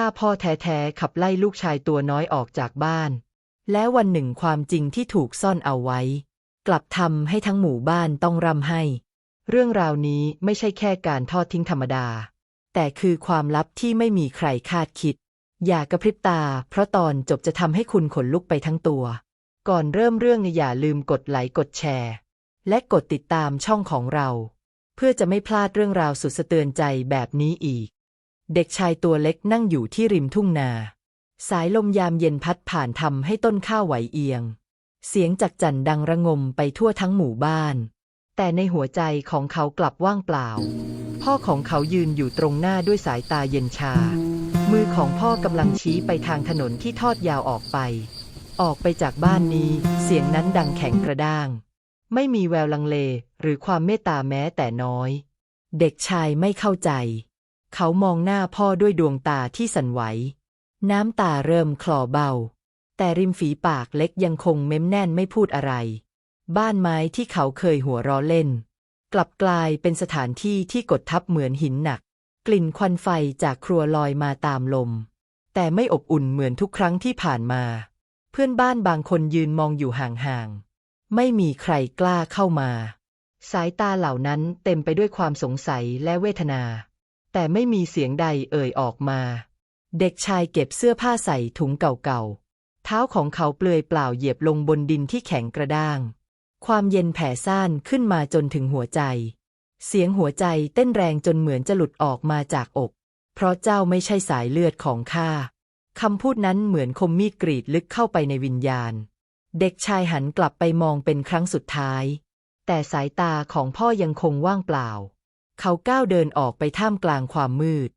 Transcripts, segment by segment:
ถ้าพ่อแท้ๆขับไล่ลูกชายตัวน้อยออกจากบ้าน แล้ววันหนึ่งความจริงที่ถูกซ่อนเอาไว้ กลับทำให้ทั้งหมู่บ้านต้องรำให้ เรื่องราวนี้ไม่ใช่แค่การทอดทิ้งธรรมดา แต่คือความลับที่ไม่มีใครคาดคิด อย่ากระพริบตา เพราะตอนจบจะทำให้คุณขนลุกไปทั้งตัว ก่อนเริ่มเรื่องอย่าลืมกดไลค์กดแชร์ และกดติดตามช่องของเรา เพื่อจะไม่พลาดเรื่องราวสุดสะเตือนใจแบบนี้อีก เด็กชายตัวเล็กนั่งอยู่ที่ริมทุ่งนา สายลมยามเย็นพัดผ่านทำให้ต้นข้าวไหวเอียง เสียงจักจั่นดังระงมไปทั่วทั้งหมู่บ้าน แต่ในหัวใจของเขากลับว่างเปล่า พ่อของเขายืนอยู่ตรงหน้าด้วยสายตาเย็นชา มือของพ่อกำลังชี้ไปทางถนนที่ทอดยาวออกไป ออกไปจากบ้านนี้ เสียงนั้นดังแข็งกระด้าง ไม่มีแววลังเลหรือความเมตตาแม้แต่น้อย เด็กชายไม่เข้าใจ เขามองหน้าพ่อด้วยดวงตาที่สั่นไหว น้ำตาเริ่มคลอเบา แต่ริมฝีปากเล็กยังคงเม้มแน่นไม่พูดอะไร บ้านไม้ที่เขาเคยหัวเร้อเล่น กลับกลายเป็นสถานที่ที่กดทับเหมือนหินหนัก กลิ่นควันไฟจากครัวลอยมาตามลม แต่ไม่อบอุ่นเหมือนทุกครั้งที่ผ่านมา เพื่อนบ้านบางคนยืนมองอยู่ห่างๆไม่มีใครกล้าเข้ามา สายตาเหล่านั้นเต็มไปด้วยความสงสัยและเวทนา แต่ไม่มีเสียงใดเอ่ยออกมา เด็กชายเก็บเสื้อผ้าใส่ถุงเก่าๆ เท้าของเขาเปลือยเปล่าเหยียบลงบนดินที่แข็งกระด้าง ความเย็นแผ่ซ่านขึ้นมาจนถึงหัวใจ เสียงหัวใจเต้นแรงจนเหมือนจะหลุดออกมาจากอก เพราะเจ้าไม่ใช่สายเลือดของข้าคำพูดนั้นเหมือนคมมีดกรีดลึกเข้าไปในวิญญาณ เด็กชายหันกลับไปมองเป็นครั้งสุดท้าย แต่สายตาของพ่อยังคงว่างเปล่า เขาก้าวเดินออกไปท่ามกลางความมืด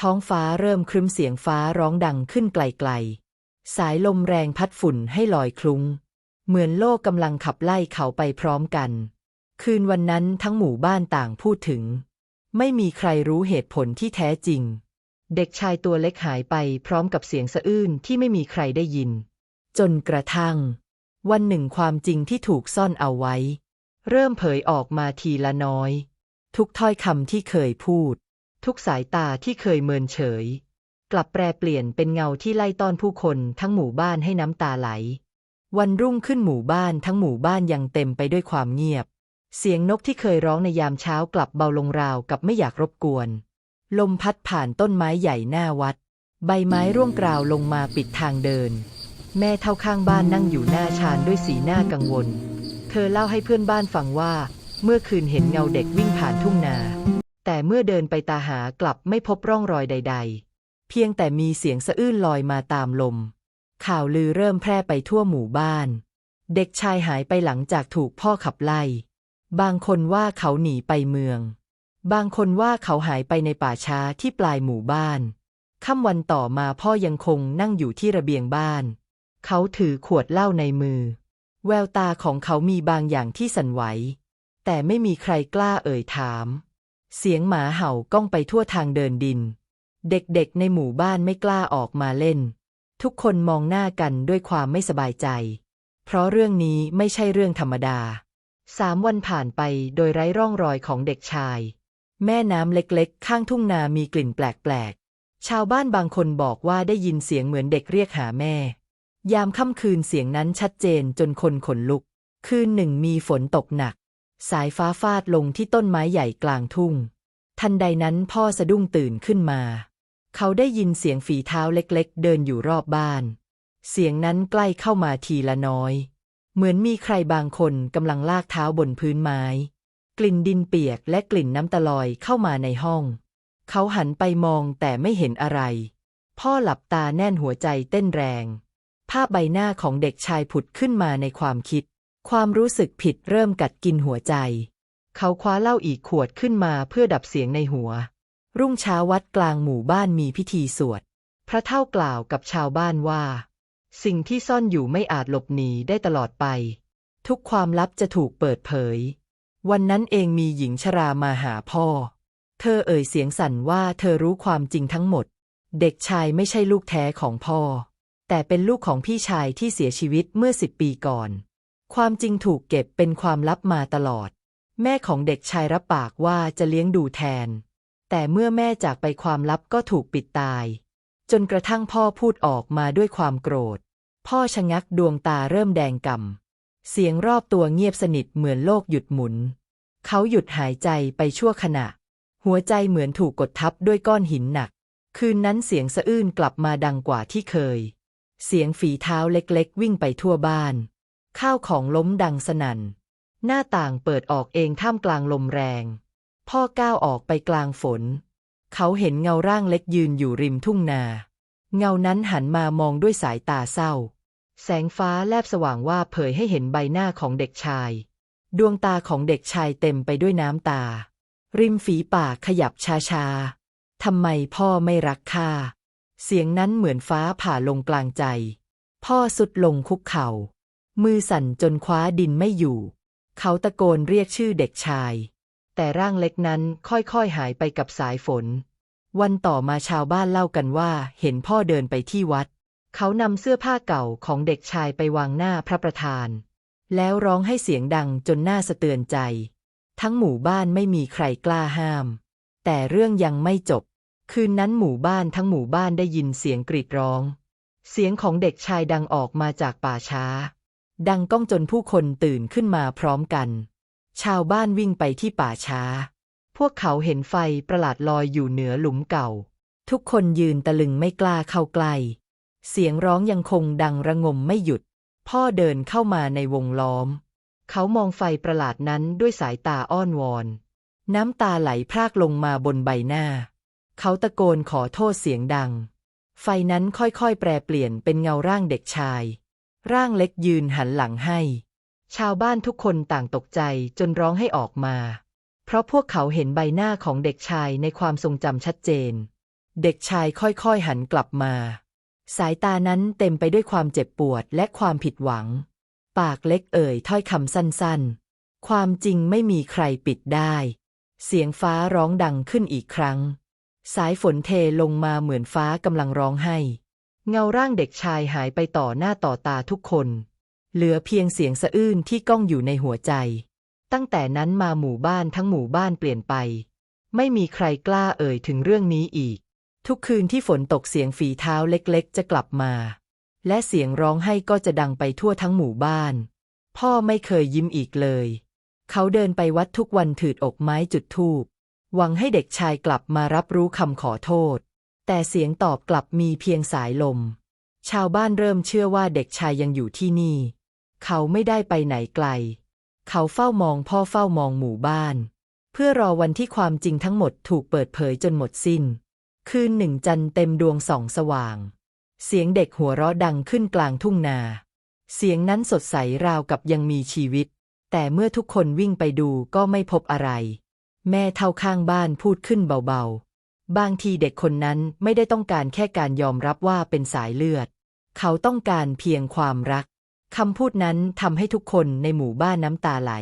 ท้องฟ้าเริ่มครึ้มเสียงฟ้าร้องดังขึ้นไกลๆ สายลมแรงพัดฝุ่นให้ลอยคลุ้ง เหมือนโลกกำลังขับไล่เขาไปพร้อมกัน คืนวันนั้นทั้งหมู่บ้านต่างพูดถึง ไม่มีใครรู้เหตุผลที่แท้จริง เด็กชายตัวเล็กหายไปพร้อมกับเสียงสะอื้นที่ไม่มีใครได้ยิน จนกระทั่ง วันหนึ่งความจริงที่ถูกซ่อนเอาไว้ เริ่มเผยออกมาทีละน้อย ทุกถ้อยคำที่เคยพูด ทุกสายตาที่เคยเมินเฉย กลับแปรเปลี่ยนเป็นเงาที่ไล่ต้อนผู้คนทั้งหมู่บ้านให้น้ำตาไหล วันรุ่งขึ้นหมู่บ้านทั้งหมู่บ้านยังเต็มไปด้วยความเงียบ เสียงนกที่เคยร้องในยามเช้ากลับเบาลงราวกับไม่อยากรบกวน ลมพัดผ่านต้นไม้ใหญ่หน้าวัด ใบไม้ร่วงกราวลงมาปิดทางเดิน แม่เท่าข้างบ้านนั่งอยู่หน้าชานด้วยสีหน้ากังวล เธอเล่าให้เพื่อนบ้านฟังว่า เมื่อคืนเห็นเงาเด็กวิ่งผ่านทุ่งนา แต่เมื่อเดินไปตาหากลับไม่พบร่องรอยใด ๆ เพียงแต่มีเสียงสะอื้นลอยมาตามลม ข่าวลือเริ่มแพร่ไปทั่วหมู่บ้าน เด็กชายหายไปหลังจากถูกพ่อขับไล่ บางคนว่าเขาหนีไปเมือง บางคนว่าเขาหายไปในป่าช้าที่ปลายหมู่บ้านค่ำวันต่อมาพ่อยังคงนั่งอยู่ที่ระเบียงบ้าน เขาถือขวดเหล้าในมือ แววตาของเขามีบางอย่างที่สั่นไหว แต่ไม่มีใครกล้าเอ่ยถาม เสียงหมาเห่าก้องไปทั่วทางเดินดิน เด็กๆในหมู่บ้านไม่กล้าออกมาเล่น ทุกคนมองหน้ากันด้วยความไม่สบายใจ เพราะเรื่องนี้ไม่ใช่เรื่องธรรมดาสามวันผ่านไปโดยไร้ร่องรอยของเด็กชาย แม่น้ำเล็กๆ ข้างทุ่งนามีกลิ่นแปลกๆ ชาวบ้านบางคนบอกว่าได้ยินเสียงเหมือนเด็กเรียกหาแม่ ยามค่ำคืนเสียงนั้นชัดเจนจนคนขนลุก คืนหนึ่งมีฝนตกหนัก สายฟ้าฟาดลงที่ต้นไม้ใหญ่กลางทุ่ง ทันใดนั้นพ่อสะดุ้งตื่นขึ้นมา เขาได้ยินเสียงฝีเท้าเล็กๆ เดินอยู่รอบบ้าน เสียงนั้นใกล้เข้ามาทีละน้อย เหมือนมีใครบางคนกำลังลากเท้าบนพื้นไม้ กลิ่นดินเปียกและกลิ่นน้ำตะลอยเข้ามาในห้อง เขาหันไปมองแต่ไม่เห็นอะไร พ่อหลับตาแน่นหัวใจเต้นแรง ภาพใบหน้าของเด็กชายผุดขึ้นมาในความคิด ความรู้สึกผิดเริ่มกัดกินหัวใจ เขาคว้าเหล้าอีกขวดขึ้นมาเพื่อดับเสียงในหัว รุ่งเช้าวัดกลางหมู่บ้านมีพิธีสวด พระเท่ากล่าวกับชาวบ้านว่า สิ่งที่ซ่อนอยู่ไม่อาจหลบหนีได้ตลอดไป ทุกความลับจะถูกเปิดเผย วันนั้นเองมีหญิงชรามาหาพ่อ เธอเอ่ยเสียงสั่นว่าเธอรู้ความจริงทั้งหมด เด็กชายไม่ใช่ลูกแท้ของพ่อ แต่เป็นลูกของพี่ชายที่เสียชีวิตเมื่อสิบปีก่อน ความจริงถูกเก็บเป็นความลับมาตลอด แม่ของเด็กชายรับปากว่าจะเลี้ยงดูแทน แต่เมื่อแม่จากไปความลับก็ถูกปิดตาย จนกระทั่งพ่อพูดออกมาด้วยความโกรธ พ่อชะงักดวงตาเริ่มแดงก่ำเสียงรอบตัวเงียบสนิทเหมือนโลกหยุดหมุน เขาหยุดหายใจไปชั่วขณะ หัวใจเหมือนถูกกดทับด้วยก้อนหินหนัก คืนนั้นเสียงสะอื้นกลับมาดังกว่าที่เคย เสียงฝีเท้าเล็กๆ วิ่งไปทั่วบ้าน ข้าวของล้มดังสนั่น หน้าต่างเปิดออกเองท่ามกลางลมแรง พ่อก้าวออกไปกลางฝน เขาเห็นเงาร่างเล็กยืนอยู่ริมทุ่งนา เงานั้นหันมามองด้วยสายตาเศร้า แสงฟ้าแลบสว่างว่าเผยให้เห็นใบหน้าของเด็กชาย ดวงตาของเด็กชายเต็มไปด้วยน้ำตา ริมฝีปากขยับช้าๆทำไมพ่อไม่รักข้าเสียงนั้นเหมือนฟ้าผ่าลงกลางใจ พ่อสุดลงคุกเข่า มือสั่นจนคว้าดินไม่อยู่ เขาตะโกนเรียกชื่อเด็กชาย แต่ร่างเล็กนั้นค่อยๆหายไปกับสายฝน วันต่อมาชาวบ้านเล่ากันว่าเห็นพ่อเดินไปที่วัด เขานำเสื้อผ้าเก่าของเด็กชายไปวางหน้าพระประธาน แล้วร้องให้เสียงดังจนน่าสะเตือนใจ ทั้งหมู่บ้านไม่มีใครกล้าห้าม แต่เรื่องยังไม่จบ คืนนั้นหมู่บ้านทั้งหมู่บ้านได้ยินเสียงกรีดร้อง เสียงของเด็กชายดังออกมาจากป่าช้า ดังก้องจนผู้คนตื่นขึ้นมาพร้อมกัน ชาวบ้านวิ่งไปที่ป่าช้า พวกเขาเห็นไฟประหลาดลอยอยู่เหนือหลุมเก่า ทุกคนยืนตะลึงไม่กล้าเข้าใกล้ เสียงร้องยังคงดังระงมไม่หยุด พ่อเดินเข้ามาในวงล้อม เขามองไฟประหลาดนั้นด้วยสายตาอ้อนวอน น้ำตาไหลพรากลงมาบนใบหน้า เขาตะโกนขอโทษเสียงดัง ไฟนั้นค่อยๆ แปรเปลี่ยนเป็นเงาร่างเด็กชาย ร่างเล็กยืนหันหลังให้ ชาวบ้านทุกคนต่างตกใจจนร้องให้ออกมา เพราะพวกเขาเห็นใบหน้าของเด็กชายในความทรงจำชัดเจน เด็กชายค่อยๆหันกลับมา สายตานั้นเต็มไปด้วยความเจ็บปวดและความผิดหวัง ปากเล็กเอ่ยถ้อยคำสั้นๆ ความจริงไม่มีใครปิดได้ เสียงฟ้าร้องดังขึ้นอีกครั้ง สายฝนเทลงมาเหมือนฟ้ากำลังร้องไห้ เงาร่างเด็กชายหายไปต่อหน้าต่อตาทุกคน เหลือเพียงเสียงสะอื้นที่ก้องอยู่ในหัวใจ ตั้งแต่นั้นมาหมู่บ้านทั้งหมู่บ้านเปลี่ยนไป ไม่มีใครกล้าเอ่ยถึงเรื่องนี้อีก ทุกคืนที่ฝนตกเสียงฝีเท้าเล็กๆ จะกลับมา และเสียงร้องไห้ก็จะดังไปทั่วทั้งหมู่บ้าน พ่อไม่เคยยิ้มอีกเลย เขาเดินไปวัดทุกวันถืดอกไม้จุดธูปหวังให้เด็กชายกลับมารับรู้คำขอโทษ แต่เสียงตอบกลับมีเพียงสายลม ชาวบ้านเริ่มเชื่อว่าเด็กชายยังอยู่ที่นี่ เขาไม่ได้ไปไหนไกล เขาเฝ้ามองพ่อเฝ้ามองหมู่บ้าน เพื่อรอวันที่ความจริงทั้งหมดถูกเปิดเผยจนหมดสิ้น คืนหนึ่งจันเต็มดวงส่องสว่าง เสียงเด็กหัวเราะดังขึ้นกลางทุ่งนา เสียงนั้นสดใสราวกับยังมีชีวิต แต่เมื่อทุกคนวิ่งไปดูก็ไม่พบอะไร แม่เท่าข้างบ้านพูดขึ้นเบาๆ บางทีเด็กคนนั้นไม่ได้ต้องการแค่การยอมรับว่าเป็นสายเลือด เขาต้องการเพียงความรักคำพูดนั้นทำให้ทุกคนในหมู่บ้านน้ำตาไหล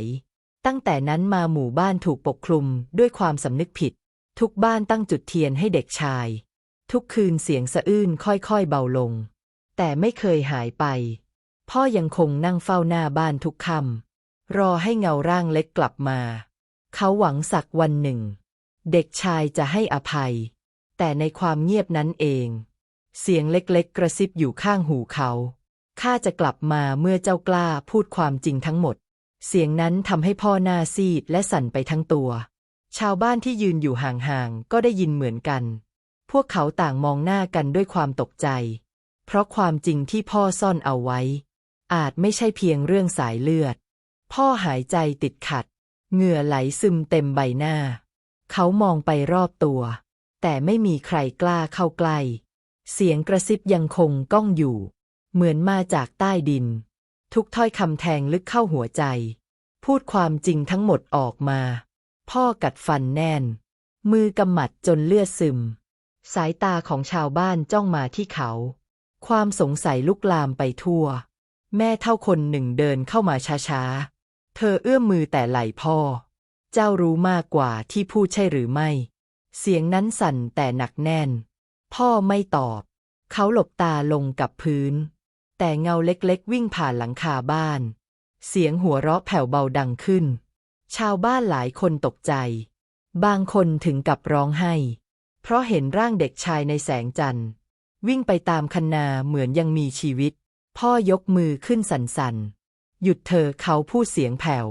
ตั้งแต่นั้นมาหมู่บ้านถูกปกคลุมด้วยความสำนึกผิด ทุกบ้านตั้งจุดเทียนให้เด็กชาย ทุกคืนเสียงสะอื้นค่อยๆเบาลง แต่ไม่เคยหายไป พ่อยังคงนั่งเฝ้าหน้าบ้านทุกค่ำรอให้เงาร่างเล็กกลับมา เขาหวังสักวันหนึ่ง เด็กชายจะให้อภัย แต่ในความเงียบนั้นเอง เสียงเล็กๆ กระซิบอยู่ข้างหูเขา ข้าจะกลับมาเมื่อเจ้ากล้าพูดความจริงทั้งหมด เสียงนั้นทำให้พ่อหน้าซีดและสั่นไปทั้งตัว ชาวบ้านที่ยืนอยู่ห่างๆ ก็ได้ยินเหมือนกัน พวกเขาต่างมองหน้ากันด้วยความตกใจ เพราะความจริงที่พ่อซ่อนเอาไว้ อาจไม่ใช่เพียงเรื่องสายเลือด พ่อหายใจติดขัด เหงื่อไหลซึมเต็มใบหน้า เขามองไปรอบตัว แต่ไม่มีใครกล้าเข้าใกล้เสียงกระซิบยังคงก้องอยู่ เหมือนมาจากใต้ดิน ทุกถ้อยคำแทงลึกเข้าหัวใจ พูดความจริงทั้งหมดออกมา พ่อกัดฟันแน่น มือกำหมัดจนเลือดซึม สายตาของชาวบ้านจ้องมาที่เขา ความสงสัยลุกลามไปทั่ว แม่เท่าคนหนึ่งเดินเข้ามาช้าๆ เธอเอื้อมมือแต่ไหล่พ่อ เจ้ารู้มากกว่าที่พูดใช่หรือไม่ เสียงนั้นสั่นแต่หนักแน่น พ่อไม่ตอบ เขาหลบตาลงกับพื้น แต่เงาเล็กๆ วิ่งผ่านหลังคาบ้าน เสียงหัวเราะแผ่วเบาดังขึ้น ชาวบ้านหลายคนตกใจ บางคนถึงกับร้องไห้ เพราะเห็นร่างเด็กชายในแสงจันทร์ วิ่งไปตามคันนาเหมือนยังมีชีวิต พ่อยกมือขึ้นสั่นๆ หยุดเธอเขาพูดเสียงแผ่ว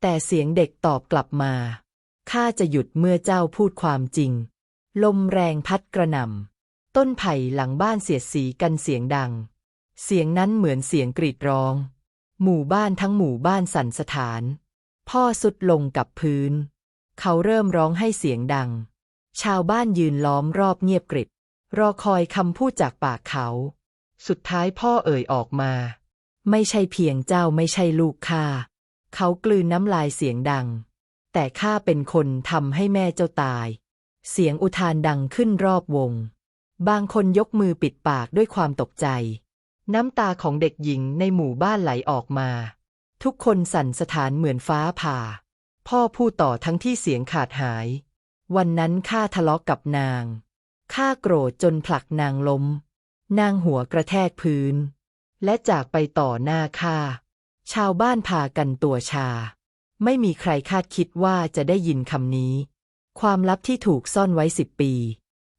แต่เสียงเด็กตอบกลับมา ข้าจะหยุดเมื่อเจ้าพูดความจริง ลมแรงพัดกระหน่ำ ต้นไผ่หลังบ้านเสียดสีกันเสียงดัง เสียงนั้นเหมือนเสียงกรีดร้อง หมู่บ้านทั้งหมู่บ้านสั่นสถาน พ่อสุดลงกับพื้น เขาเริ่มร้องให้เสียงดัง ชาวบ้านยืนล้อมรอบเงียบกริบ รอคอยคำพูดจากปากเขา สุดท้ายพ่อเอ่ยออกมา ไม่ใช่เพียงเจ้าไม่ใช่ลูกข้า เขากลืนน้ำลายเสียงดัง แต่ข้าเป็นคนทำให้แม่เจ้าตาย เสียงอุทานดังขึ้นรอบวง บางคนยกมือปิดปากด้วยความตกใจ น้ำตาของเด็กหญิงในหมู่บ้านไหลออกมา ทุกคนสั่นสถานเหมือนฟ้าผ่า พ่อพูดต่อทั้งที่เสียงขาดหาย วันนั้นข้าทะเลาะกับนาง ข้าโกรธจนผลักนางล้ม นางหัวกระแทกพื้น และจากไปต่อหน้าข้า ชาวบ้านพากันตัวชา ไม่มีใครคาดคิดว่าจะได้ยินคำนี้ ความลับที่ถูกซ่อนไว้สิบปี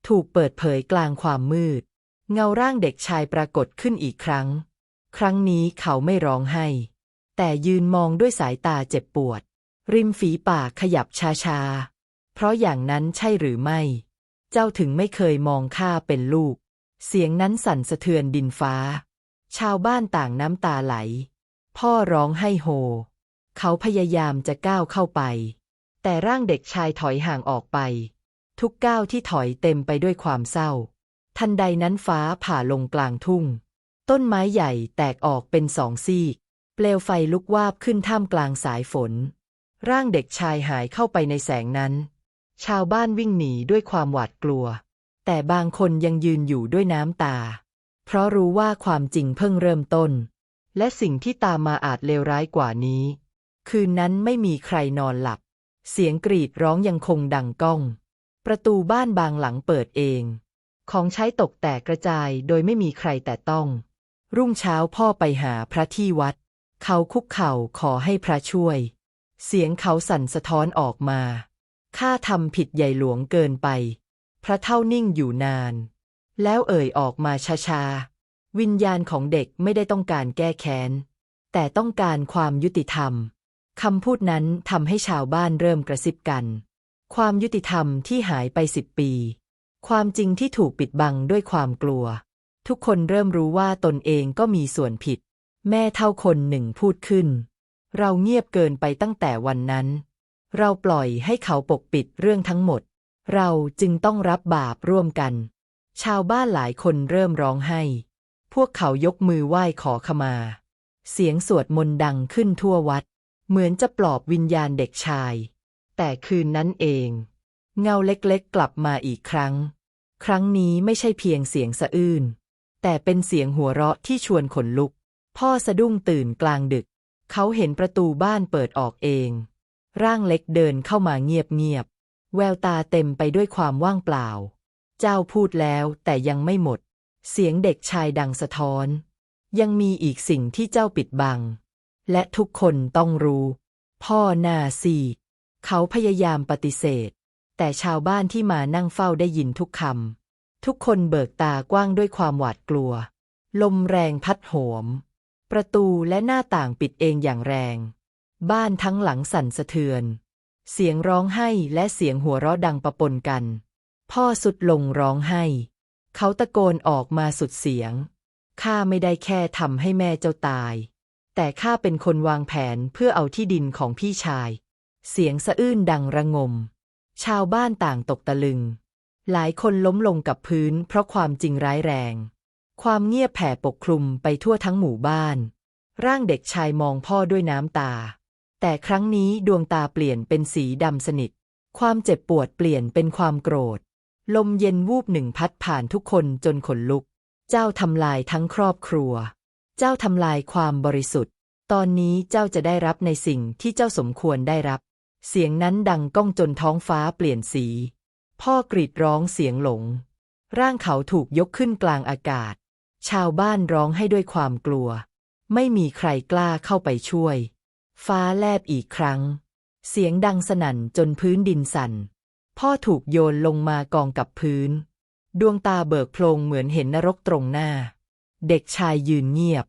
ถูกเปิดเผยกลางความมืด เงาร่างเด็กชายปรากฏขึ้นอีกครั้ง ครั้งนี้เขาไม่ร้องไห้ แต่ยืนมองด้วยสายตาเจ็บปวด ริมฝีปากขยับช้าๆ เพราะอย่างนั้นใช่หรือไม่ เจ้าถึงไม่เคยมองข้าเป็นลูก เสียงนั้นสั่นสะเทือนดินฟ้า ชาวบ้านต่างน้ำตาไหล พ่อร้องให้โฮ เขาพยายามจะก้าวเข้าไป แต่ร่างเด็กชายถอยห่างออกไป ทุกก้าวที่ถอยเต็มไปด้วยความเศร้า ทันใดนั้นฟ้าผ่าลงกลางทุ่ง ต้นไม้ใหญ่แตกออกเป็นสองซีก เปลวไฟลุกวาบขึ้นท่ามกลางสายฝน ร่างเด็กชายหายเข้าไปในแสงนั้น ชาวบ้านวิ่งหนีด้วยความหวาดกลัว แต่บางคนยังยืนอยู่ด้วยน้ำตา เพราะรู้ว่าความจริงเพิ่งเริ่มต้น และสิ่งที่ตามมาอาจเลวร้ายกว่านี้ คืนนั้นไม่มีใครนอนหลับ เสียงกรีดร้องยังคงดังก้อง ประตูบ้านบางหลังเปิดเอง ของใช้ตกแตกกระจายโดยไม่มีใครแต่ต้อง รุ่งเช้าพ่อไปหาพระที่วัด เขาคุกเข่าขอให้พระช่วย เสียงเขาสั่นสะท้อนออกมา ข้าทำผิดใหญ่หลวงเกินไป พระเท่านิ่งอยู่นาน แล้วเอ่ยออกมาช้าๆ วิญญาณของเด็กไม่ได้ต้องการแก้แค้น แต่ต้องการความยุติธรรมคำพูดนั้นทำให้ชาวบ้านเริ่มกระซิบกัน ความยุติธรรมที่หายไปสิบปี ความจริงที่ถูกปิดบังด้วยความกลัว ทุกคนเริ่มรู้ว่าตนเองก็มีส่วนผิด แม่เท่าคนหนึ่งพูดขึ้น เราเงียบเกินไปตั้งแต่วันนั้น เราปล่อยให้เขาปกปิดเรื่องทั้งหมด เราจึงต้องรับบาปร่วมกัน ชาวบ้านหลายคนเริ่มร้องไห้ พวกเขายกมือไหว้ขอขมา เสียงสวดมนต์ดังขึ้นทั่ววัด เหมือนจะปลอบวิญญาณเด็กชาย แต่คืนนั้นเอง เงาเล็กๆกลับมาอีกครั้ง ครั้งนี้ไม่ใช่เพียงเสียงสะอื้น แต่เป็นเสียงหัวเราะที่ชวนขนลุก พ่อสะดุ้งตื่นกลางดึก เขาเห็นประตูบ้านเปิดออกเอง ร่างเล็กเดินเข้ามาเงียบๆ แววตาเต็มไปด้วยความว่างเปล่า เจ้าพูดแล้วแต่ยังไม่หมด เสียงเด็กชายดังสะท้อน ยังมีอีกสิ่งที่เจ้าปิดบัง และทุกคนต้องรู้ พ่อหน้าซีเขาพยายามปฏิเสธ แต่ชาวบ้านที่มานั่งเฝ้าได้ยินทุกคำทุกคนเบิกตากว้างด้วยความหวาดกลัว ลมแรงพัดโหม ประตูและหน้าต่างปิดเองอย่างแรง บ้านทั้งหลังสั่นสะเทือน เสียงร้องไห้และเสียงหัวเราะดังประปนกัน พ่อสุดลงร้องไห้ เขาตะโกนออกมาสุดเสียง ข้าไม่ได้แค่ทำให้แม่เจ้าตาย แต่ข้าเป็นคนวางแผนเพื่อเอาที่ดินของพี่ชาย เสียงสะอื้นดังระงม ชาวบ้านต่างตกตะลึง หลายคนล้มลงกับพื้นเพราะความจริงร้ายแรง ความเงียบแผ่ปกคลุมไปทั่วทั้งหมู่บ้าน ร่างเด็กชายมองพ่อด้วยน้ำตา แต่ครั้งนี้ดวงตาเปลี่ยนเป็นสีดำสนิท ความเจ็บปวดเปลี่ยนเป็นความโกรธ ลมเย็นวูบหนึ่งพัดผ่านทุกคนจนขนลุก เจ้าทำลายทั้งครอบครัว เจ้าทำลายความบริสุทธิ์ ตอนนี้เจ้าจะได้รับในสิ่งที่เจ้าสมควรได้รับ เสียงนั้นดังก้องจนท้องฟ้าเปลี่ยนสี พ่อกรีดร้องเสียงหลง ร่างเขาถูกยกขึ้นกลางอากาศ ชาวบ้านร้องให้ด้วยความกลัว ไม่มีใครกล้าเข้าไปช่วย ฟ้าแลบอีกครั้ง เสียงดังสนั่นจนพื้นดินสั่น พ่อถูกโยนลงมากองกับพื้น ดวงตาเบิกโพลงเหมือนเห็นนรกตรงหน้า เด็กชายยืนเงียบ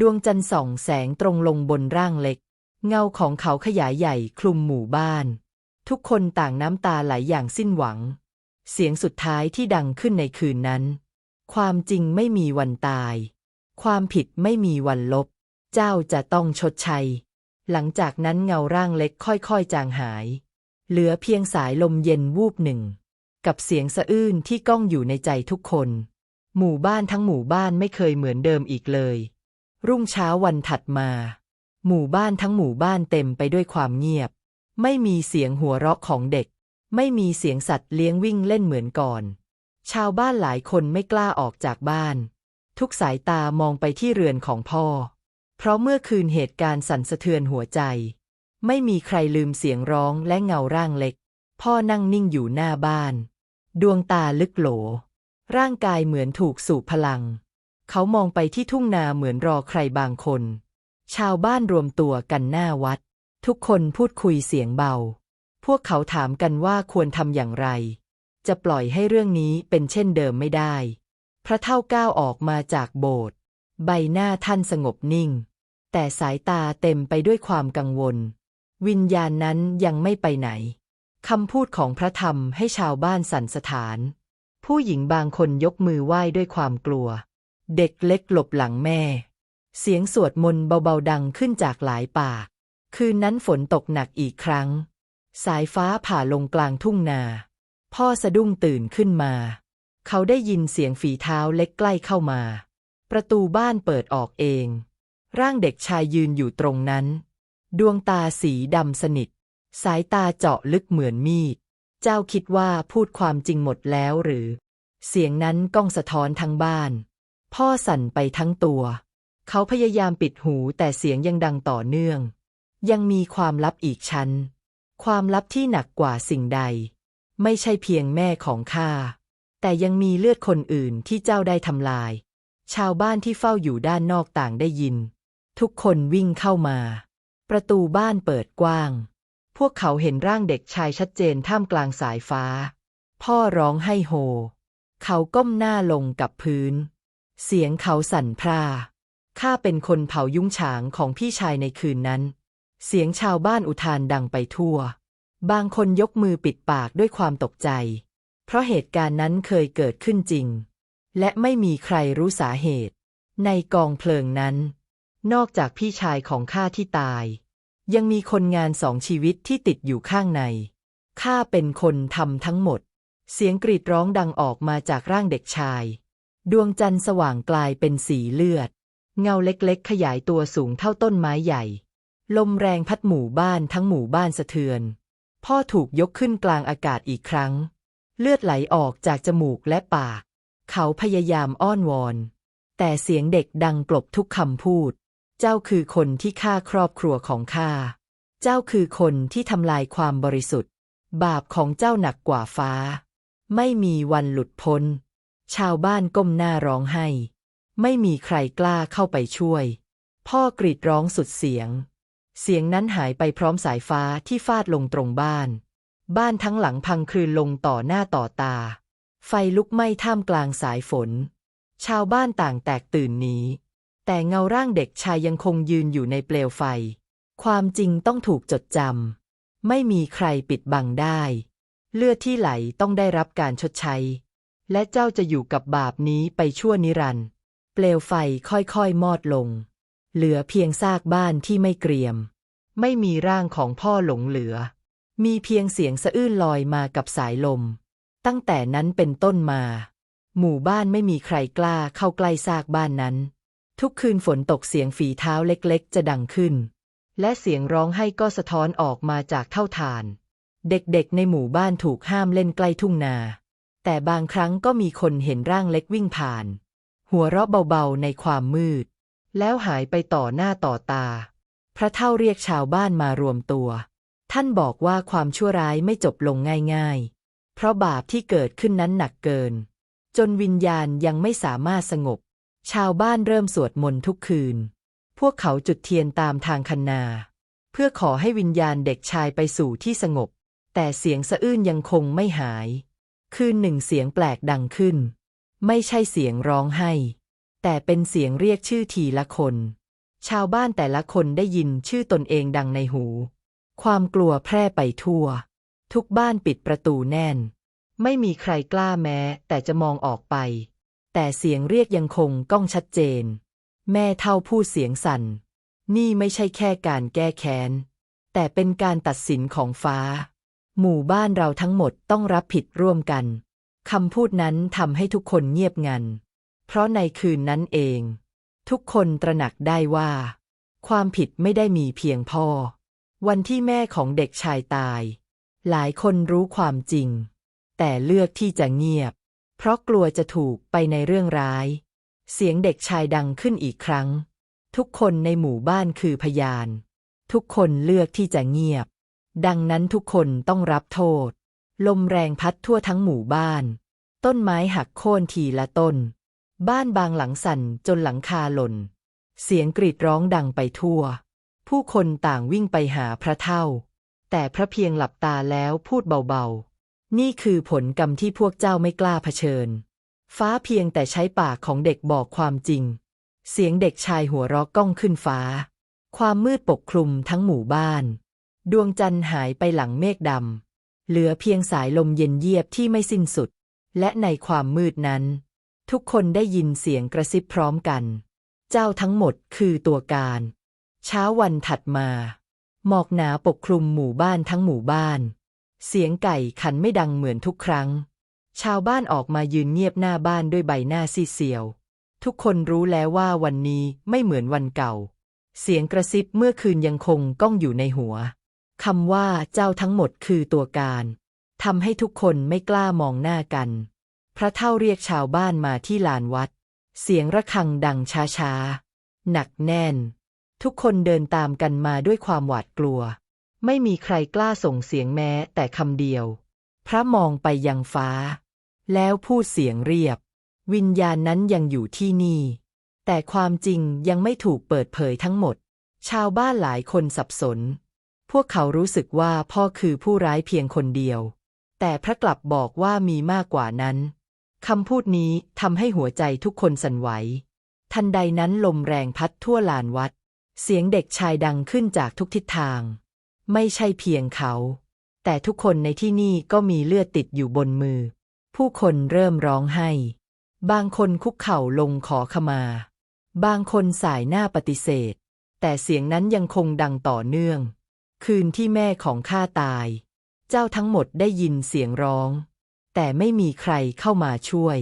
ดวงจันทร์ส่องแสงตรงลงบนร่างเล็ก เงาของเขาขยายใหญ่คลุมหมู่บ้าน ทุกคนต่างน้ำตาไหลอย่างสิ้นหวัง เสียงสุดท้ายที่ดังขึ้นในคืนนั้น ความจริงไม่มีวันตาย ความผิดไม่มีวันลบ เจ้าจะต้องชดใช้หลังจากนั้นเงาร่างเล็กค่อยๆ จางหาย เหลือเพียงสายลมเย็นวูบหนึ่ง กับเสียงสะอื้นที่ก้องอยู่ในใจทุกคน หมู่บ้านทั้งหมู่บ้านไม่เคยเหมือนเดิมอีกเลย รุ่งเช้าวันถัดมา หมู่บ้านทั้งหมู่บ้านเต็มไปด้วยความเงียบ ไม่มีเสียงหัวเราะของเด็ก ไม่มีเสียงสัตว์เลี้ยงวิ่งเล่นเหมือนก่อน ชาวบ้านหลายคนไม่กล้าออกจากบ้าน ทุกสายตามองไปที่เรือนของพ่อ เพราะเมื่อคืนเหตุการณ์สั่นสะเทือนหัวใจ ไม่มีใครลืมเสียงร้องและเงาร่างเล็ก พ่อนั่งนิ่งอยู่หน้าบ้าน ดวงตาลึกโหล ร่างกายเหมือนถูกสูบพลัง เขามองไปที่ทุ่งนาเหมือนรอใครบางคน ชาวบ้านรวมตัวกันหน้าวัด ทุกคนพูดคุยเสียงเบา พวกเขาถามกันว่าควรทำอย่างไร จะปล่อยให้เรื่องนี้เป็นเช่นเดิมไม่ได้ พระเท่าก้าวออกมาจากโบสถ์ใบหน้าท่านสงบนิ่ง แต่สายตาเต็มไปด้วยความกังวล วิญญาณนั้นยังไม่ไปไหนคำพูดของพระธรรมให้ชาวบ้านสั่นสถาน ผู้หญิงบางคนยกมือไหว้ด้วยความกลัว เด็กเล็กหลบหลังแม่ เสียงสวดมนต์เบาๆดังขึ้นจากหลายปาก คืนนั้นฝนตกหนักอีกครั้ง สายฟ้าผ่าลงกลางทุ่งนา พ่อสะดุ้งตื่นขึ้นมา เขาได้ยินเสียงฝีเท้าเล็กใกล้เข้ามา ประตูบ้านเปิดออกเอง ร่างเด็กชายยืนอยู่ตรงนั้น ดวงตาสีดำสนิท สายตาเจาะลึกเหมือนมีด เจ้าคิดว่าพูดความจริงหมดแล้วหรือ เสียงนั้นก้องสะท้อนทั้งบ้าน พ่อสั่นไปทั้งตัว เขาพยายามปิดหูแต่เสียงยังดังต่อเนื่อง ยังมีความลับอีกชั้น ความลับที่หนักกว่าสิ่งใด ไม่ใช่เพียงแม่ของข้า แต่ยังมีเลือดคนอื่นที่เจ้าได้ทำลาย ชาวบ้านที่เฝ้าอยู่ด้านนอกต่างได้ยิน ทุกคนวิ่งเข้ามา ประตูบ้านเปิดกว้าง พวกเขาเห็นร่างเด็กชายชัดเจนท่ามกลางสายฟ้า พ่อร้องให้โฮ เขาก้มหน้าลงกับพื้น เสียงเขาสั่นพร่าข้าเป็นคนเผายุ้งฉางของพี่ชายในคืนนั้น เสียงชาวบ้านอุทานดังไปทั่ว บางคนยกมือปิดปากด้วยความตกใจ เพราะเหตุการณ์นั้นเคยเกิดขึ้นจริง และไม่มีใครรู้สาเหตุ ในกองเพลิงนั้น นอกจากพี่ชายของข้าที่ตาย ยังมีคนงานสองชีวิตที่ติดอยู่ข้างใน ข้าเป็นคนทำทั้งหมด เสียงกรีดร้องดังออกมาจากร่างเด็กชาย ดวงจันทร์สว่างกลายเป็นสีเลือด เงาเล็กๆ ขยายตัวสูงเท่าต้นไม้ใหญ่ ลมแรงพัดหมู่บ้านทั้งหมู่บ้านสะเทือน พ่อถูกยกขึ้นกลางอากาศอีกครั้ง เลือดไหลออกจากจมูกและปาก เขาพยายามอ้อนวอน แต่เสียงเด็กดังกลบทุกคำพูด เจ้าคือคนที่ฆ่าครอบครัวของข้า เจ้าคือคนที่ทำลายความบริสุทธิ์ บาปของเจ้าหนักกว่าฟ้า ไม่มีวันหลุดพ้น ชาวบ้านก้มหน้าร้องไห้ ไม่มีใครกล้าเข้าไปช่วย พ่อกรีดร้องสุดเสียง เสียงนั้นหายไปพร้อมสายฟ้าที่ฟาดลงตรงบ้าน บ้านทั้งหลังพังคลืนลงต่อหน้าต่อตา ไฟลุกไหม้ท่ามกลางสายฝน ชาวบ้านต่างแตกตื่นหนี แต่เงาร่างเด็กชายยังคงยืนอยู่ในเปลวไฟ ความจริงต้องถูกจดจำ ไม่มีใครปิดบังได้ เลือดที่ไหลต้องได้รับการชดใช้ และเจ้าจะอยู่กับบาปนี้ไปชั่วนิรันดร์ เปลวไฟค่อยๆ มอดลง เหลือเพียงซากบ้านที่ไม่เกรียม ไม่มีร่างของพ่อหลงเหลือ มีเพียงเสียงสะอื้นลอยมากับสายลม ตั้งแต่นั้นเป็นต้นมา หมู่บ้านไม่มีใครกล้าเข้าใกล้ซากบ้านนั้น ทุกคืนฝนตกเสียงฝีเท้าเล็กๆ จะดังขึ้น และเสียงร้องไห้ก็สะท้อนออกมาจากเท่าฐาน เด็กๆ ในหมู่บ้านถูกห้ามเล่นใกล้ทุ่งนา แต่บางครั้งก็มีคนเห็นร่างเล็กวิ่งผ่าน หัวเราะเบาๆในความมืด แล้วหายไปต่อหน้าต่อตา พระเท่าเรียกชาวบ้านมารวมตัว ท่านบอกว่าความชั่วร้ายไม่จบลงง่ายๆ เพราะบาปที่เกิดขึ้นนั้นหนักเกิน จนวิญญาณยังไม่สามารถสงบ ชาวบ้านเริ่มสวดมนต์ทุกคืน พวกเขาจุดเทียนตามทางคันนา เพื่อขอให้วิญญาณเด็กชายไปสู่ที่สงบ แต่เสียงสะอื้นยังคงไม่หาย คืนหนึ่งเสียงแปลกดังขึ้น ไม่ใช่เสียงร้องไห้ แต่เป็นเสียงเรียกชื่อทีละคน ชาวบ้านแต่ละคนได้ยินชื่อตนเองดังในหู ความกลัวแพร่ไปทั่ว ทุกบ้านปิดประตูแน่น ไม่มีใครกล้าแม้แต่จะมองออกไป แต่เสียงเรียกยังคงก้องชัดเจน แม่เท่าพูดเสียงสั่น นี่ไม่ใช่แค่การแก้แค้น แต่เป็นการตัดสินของฟ้า หมู่บ้านเราทั้งหมดต้องรับผิดร่วมกันคำพูดนั้นทำให้ทุกคนเงียบงัน เพราะในคืนนั้นเอง ทุกคนตระหนักได้ว่า ความผิดไม่ได้มีเพียงพ่อ วันที่แม่ของเด็กชายตาย หลายคนรู้ความจริง แต่เลือกที่จะเงียบ เพราะกลัวจะถูกไปในเรื่องร้าย เสียงเด็กชายดังขึ้นอีกครั้ง ทุกคนในหมู่บ้านคือพยาน ทุกคนเลือกที่จะเงียบ ดังนั้นทุกคนต้องรับโทษ ลมแรงพัดทั่วทั้งหมู่บ้าน ต้นไม้หักโค่นทีละต้น บ้านบางหลังสั่นจนหลังคาหล่น เสียงกรีดร้องดังไปทั่ว ผู้คนต่างวิ่งไปหาพระเท่า แต่พระเพียงหลับตาแล้วพูดเบาๆ นี่คือผลกรรมที่พวกเจ้าไม่กล้าเผชิญ ฟ้าเพียงแต่ใช้ปากของเด็กบอกความจริง เสียงเด็กชายหัวเราะก้องขึ้นฟ้า ความมืดปกคลุมทั้งหมู่บ้าน ดวงจันทร์หายไปหลังเมฆดำ เหลือเพียงสายลมเย็นเยียบที่ไม่สิ้นสุด และในความมืดนั้น ทุกคนได้ยินเสียงกระซิบพร้อมกัน เจ้าทั้งหมดคือตัวการ เช้าวันถัดมา หมอกหนาปกคลุมหมู่บ้านทั้งหมู่บ้าน เสียงไก่ขันไม่ดังเหมือนทุกครั้ง ชาวบ้านออกมายืนเงียบหน้าบ้านด้วยใบหน้าซีเซียว ทุกคนรู้แล้วว่าวันนี้ไม่เหมือนวันเก่า เสียงกระซิบเมื่อคืนยังคงก้องอยู่ในหัวคำว่าเจ้าทั้งหมดคือตัวการทำให้ทุกคนไม่กล้ามองหน้ากัน พระเท่าเรียกชาวบ้านมาที่ลานวัด เสียงระฆังดังช้าๆ หนักแน่น ทุกคนเดินตามกันมาด้วยความหวาดกลัว ไม่มีใครกล้าส่งเสียงแม้แต่คำเดียว พระมองไปยังฟ้า แล้วพูดเสียงเรียบ วิญญาณนั้นยังอยู่ที่นี่ แต่ความจริงยังไม่ถูกเปิดเผยทั้งหมด ชาวบ้านหลายคนสับสน พวกเขารู้สึกว่าพ่อคือผู้ร้ายเพียงคนเดียว แต่พระกลับบอกว่ามีมากกว่านั้นคำพูดนี้ทำให้หัวใจทุกคนสั่นไหว ทันใดนั้นลมแรงพัดทั่วลานวัด เสียงเด็กชายดังขึ้นจากทุกทิศทาง ไม่ใช่เพียงเขา แต่ทุกคนในที่นี่ก็มีเลือดติดอยู่บนมือ ผู้คนเริ่มร้องไห้ บางคนคุกเข่าลงขอขมา บางคนสายหน้าปฏิเสธ แต่เสียงนั้นยังคงดังต่อเนื่อง คืนที่แม่ของข้าตาย เจ้าทั้งหมดได้ยินเสียงร้อง แต่ไม่มีใครเข้ามาช่วย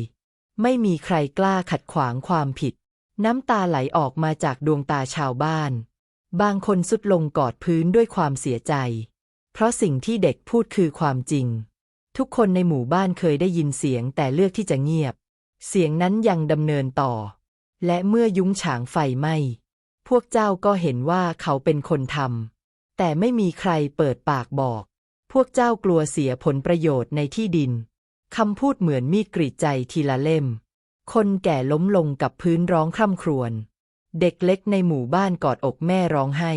ไม่มีใครกล้าขัดขวางความผิด น้ำตาไหลออกมาจากดวงตาชาวบ้าน บางคนสุดลงกอดพื้นด้วยความเสียใจ เพราะสิ่งที่เด็กพูดคือความจริง ทุกคนในหมู่บ้านเคยได้ยินเสียงแต่เลือกที่จะเงียบ เสียงนั้นยังดำเนินต่อ และเมื่อยุ้งฉางไฟไหม้พวกเจ้าก็เห็นว่าเขาเป็นคนทำแต่ไม่มีใครเปิดปากบอก พวกเจ้ากลัวเสียผลประโยชน์ในที่ดินคำพูดเหมือนมีดกรีดใจทีละเล่ม คนแก่ล้มลงกับพื้นร้องคร่ำครวญ เด็กเล็กในหมู่บ้านกอดอกแม่ร้องไห้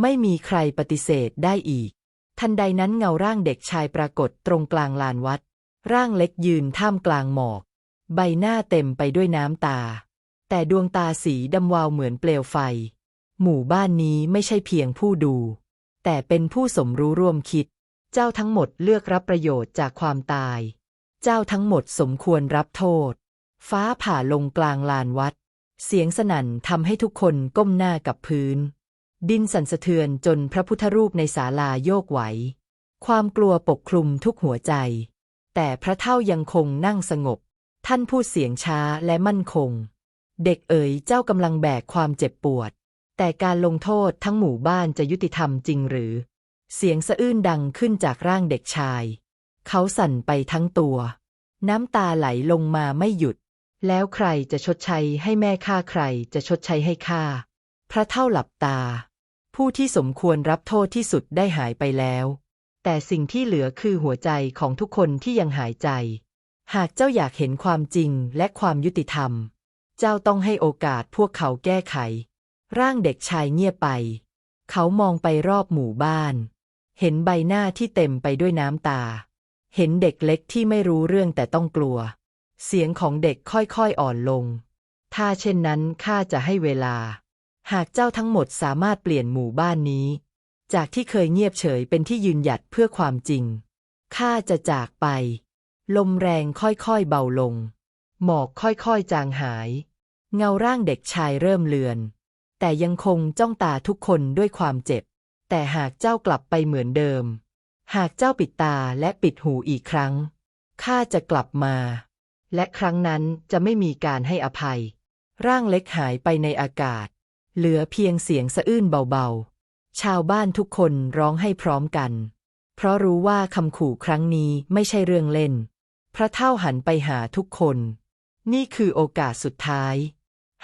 ไม่มีใครปฏิเสธได้อีก ทันใดนั้นเงาร่างเด็กชายปรากฏตรงกลางลานวัด ร่างเล็กยืนท่ามกลางหมอก ใบหน้าเต็มไปด้วยน้ำตา แต่ดวงตาสีดำวาวเหมือนเปลวไฟ หมู่บ้านนี้ไม่ใช่เพียงผู้ดู แต่เป็นผู้สมรู้ร่วมคิด เจ้าทั้งหมดเลือกรับประโยชน์จากความตาย เจ้าทั้งหมดสมควรรับโทษ ฟ้าผ่าลงกลางลานวัด เสียงสนั่นทำให้ทุกคนก้มหน้ากับพื้น ดินสั่นสะเทือนจนพระพุทธรูปในศาลาโยกไหว ความกลัวปกคลุมทุกหัวใจ แต่พระเท่ายังคงนั่งสงบ ท่านพูดเสียงช้าและมั่นคง เด็กเอ๋ยเจ้ากำลังแบกความเจ็บปวด แต่การลงโทษทั้งหมู่บ้านจะยุติธรรมจริงหรือ เสียงสะอื้นดังขึ้นจากร่างเด็กชาย เขาสั่นไปทั้งตัว น้ำตาไหลลงมาไม่หยุด แล้วใครจะชดใช้ให้แม่ข้าใครจะชดใช้ให้ข้าพระเท่าหลับตา ผู้ที่สมควรรับโทษที่สุดได้หายไปแล้ว แต่สิ่งที่เหลือคือหัวใจของทุกคนที่ยังหายใจ หากเจ้าอยากเห็นความจริงและความยุติธรรม เจ้าต้องให้โอกาสพวกเขาแก้ไข ร่างเด็กชายเงียบไป เขามองไปรอบหมู่บ้าน เห็นใบหน้าที่เต็มไปด้วยน้ำตา เห็นเด็กเล็กที่ไม่รู้เรื่องแต่ต้องกลัว เสียงของเด็กค่อยๆอ่อนลง ถ้าเช่นนั้นข้าจะให้เวลา หากเจ้าทั้งหมดสามารถเปลี่ยนหมู่บ้านนี้ จากที่เคยเงียบเฉยเป็นที่ยืนหยัดเพื่อความจริง ข้าจะจากไป ลมแรงค่อยๆเบาลง หมอกค่อยๆจางหาย เงาร่างเด็กชายเริ่มเลือน แต่ยังคงจ้องตาทุกคนด้วยความเจ็บ แต่หากเจ้ากลับไปเหมือนเดิม หากเจ้าปิดตาและปิดหูอีกครั้ง ข้าจะกลับมา และครั้งนั้นจะไม่มีการให้อภัย ร่างเล็กหายไปในอากาศ เหลือเพียงเสียงสะอื้นเบาๆ ชาวบ้านทุกคนร้องให้พร้อมกัน เพราะรู้ว่าคำขู่ครั้งนี้ไม่ใช่เรื่องเล่น พระเท่าหันไปหาทุกคน นี่คือโอกาสสุดท้าย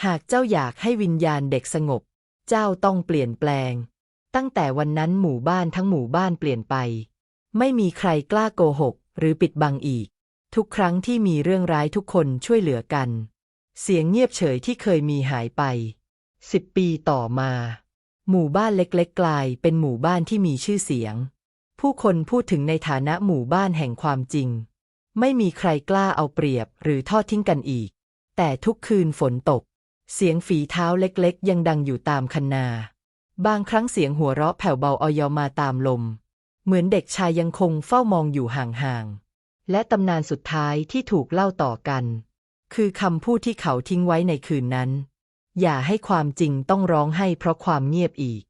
หากเจ้าอยากให้วิญญาณเด็กสงบ เจ้าต้องเปลี่ยนแปลง ตั้งแต่วันนั้นหมู่บ้านทั้งหมู่บ้านเปลี่ยนไป ไม่มีใครกล้าโกหก หรือปิดบังอีก ทุกครั้งที่มีเรื่องร้ายทุกคนช่วยเหลือกัน เสียงเงียบเฉยที่เคยมีหายไปสิบปีต่อมา หมู่บ้านเล็กๆ กลายเป็นหมู่บ้านที่มีชื่อเสียง ผู้คนพูดถึงในฐานะหมู่บ้านแห่งความจริง ไม่มีใครกล้าเอาเปรียบหรือทอดทิ้งกันอีก แต่ทุกคืนฝนตก เสียงฝีเท้าเล็กๆ ยังดังอยู่ตามคันนา บางครั้งเสียงหัวเราะแผ่วเบาออยมาตามลม เหมือนเด็กชายยังคงเฝ้ามองอยู่ห่างๆ และตำนานสุดท้ายที่ถูกเล่าต่อกัน คือคำพูดที่เขาทิ้งไว้ในคืนนั้น อย่าให้ความจริงต้องร้องให้เพราะความเงียบอีก